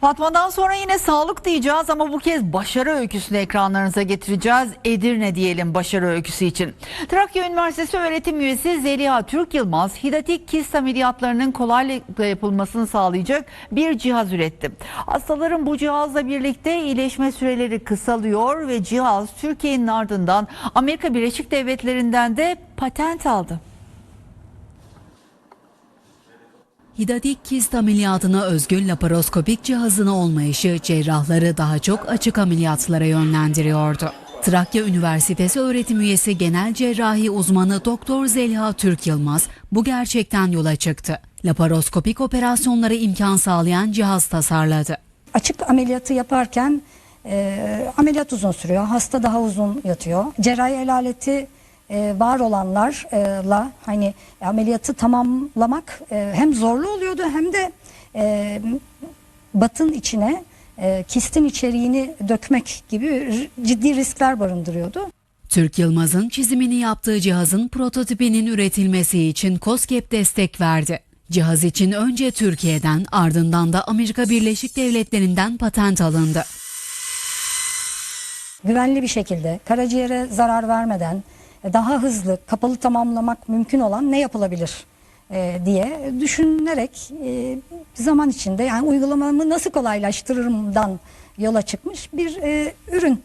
Fatma'dan sonra yine sağlık diyeceğiz ama bu kez başarı öyküsünü ekranlarınıza getireceğiz. Edirne diyelim başarı öyküsü için. Trakya Üniversitesi öğretim üyesi Zeliha Türk Yılmaz, hidatik kist ameliyatlarının kolaylıkla yapılmasını sağlayacak bir cihaz üretti. Hastaların bu cihazla birlikte iyileşme süreleri kısalıyor ve cihaz Türkiye'nin ardından Amerika Birleşik Devletleri'nden de patent aldı. Hidatik kist ameliyatına özgü laparoskopik cihazın olmayışı cerrahları daha çok açık ameliyatlara yönlendiriyordu. Trakya Üniversitesi öğretim üyesi genel cerrahi uzmanı Doktor Zeliha Türk Yılmaz bu gerçekten yola çıktı. Laparoskopik operasyonlara imkan sağlayan cihaz tasarladı. Açık ameliyatı yaparken e, ameliyat uzun sürüyor. Hasta daha uzun yatıyor. Cerrahi el aleti e, var olanlarla hani ameliyatı tamamlamak e, hem zorlu oluyordu hem de e, batın içine e, kistin içeriğini dökmek gibi ciddi riskler barındırıyordu. Türk Yılmaz'ın çizimini yaptığı cihazın prototipinin üretilmesi için COSGAP destek verdi. Cihaz için önce Türkiye'den ardından da Amerika Birleşik Devletleri'nden patent alındı. güvenli bir şekilde karaciğere zarar vermeden daha hızlı kapalı tamamlamak mümkün olan ne yapılabilir e, diye düşünerek e, zaman içinde yani uygulamamı nasıl kolaylaştırırımdan yola çıkmış bir e, ürün.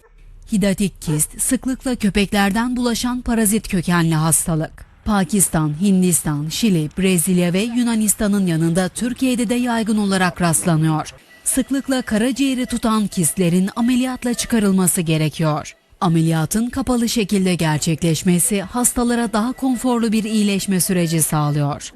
Hidatik kist sıklıkla köpeklerden bulaşan parazit kökenli hastalık. Pakistan, Hindistan, Şili, Brezilya ve Yunanistan'ın yanında Türkiye'de de yaygın olarak rastlanıyor. Sıklıkla karaciğeri tutan kistlerin ameliyatla çıkarılması gerekiyor. Ameliyatın kapalı şekilde gerçekleşmesi hastalara daha konforlu bir iyileşme süreci sağlıyor.